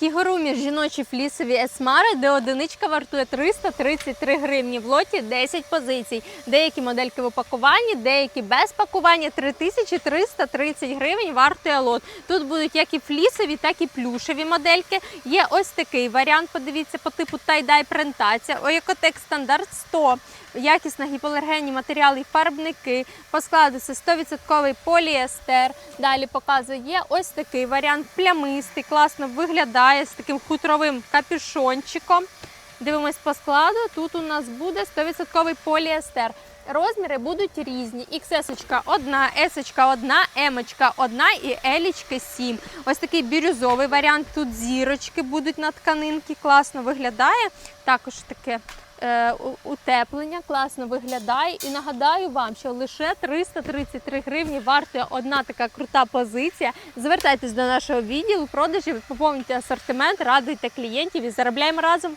Кігурумі жіночі флісові есмари, де одиничка вартує 333 гривні. В лоті 10 позицій. Деякі модельки в упакуванні, деякі без пакування 3330 гривень вартує лот. Тут будуть як і флісові, так і плюшеві модельки. Є ось такий варіант. Подивіться по типу тай-дай принтація. Оякотек стандарт 100. Якісно гіпоалергенні матеріали і фарбники. По складу це 100% поліестер. Далі показує є ось такий варіант плямистий, класно виглядає з таким хутровим капюшончиком. Дивимось по складу. Тут у нас буде 100% поліестер. Розміри будуть різні. XS одна, S одна, M одна і L 7. Ось такий бірюзовий варіант. Тут зірочки будуть на тканинки. Класно виглядає. Також таке е, утеплення класно виглядає. І нагадаю вам, що лише 333 гривні вартує одна така крута позиція. Звертайтесь до нашого відділу продажів, поповнюйте асортимент, радуйте клієнтів і заробляємо разом.